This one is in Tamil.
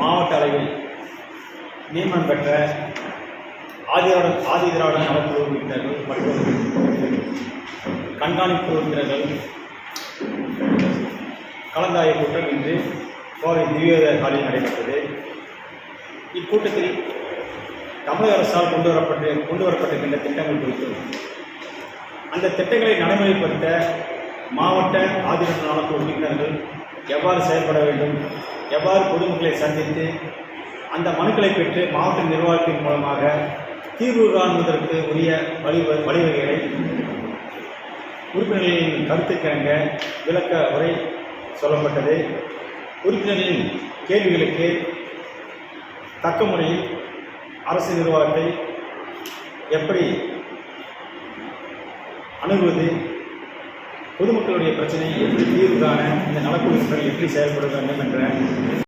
மாவட்ட அளவில் நியமனம் பெற்ற ஆதிராட ஆதிதிராவிட நலக்குழு உறுப்பினர்கள் மற்றும் கண்காணிப்பு உறுப்பினர்கள் கலந்தாய கூட்டம் இன்று கோவை திவ்யோதய காலில் நடைபெற்றது. இக்கூட்டத்தில் தமிழக அரசால் கொண்டு வரப்பட்டு கொண்டு வரப்பட்டிருக்கின்ற திட்டங்கள் குறித்து அந்த திட்டங்களை நடைமுறைப்படுத்த மாவட்ட ஆதிராட நலக்குழு உறுப்பினர்கள் எவ்வாறு செயல்பட வேண்டும் எவ்வாறு பொதுமக்களை சந்தித்து அந்த மனுக்களை பெற்று மாவட்ட நிர்வாகத்தின் மூலமாக தீர்வு காண்பதற்கு உரிய வழி வழிவகைகளை உறுப்பினர்களின் கருத்துக்கிணங்க விளக்க உரை சொல்லப்பட்டது. உறுப்பினர்களின் கேள்விகளுக்கு தக்க முறையில் அரசு நிர்வாகத்தை எப்படி அணுகுவது பொதுமக்களுடைய பிரச்சனையை எப்படி தீர்வு காண இந்த நலக்குழுக்கள் எப்படி செயல்பட வேண்டும் என்ற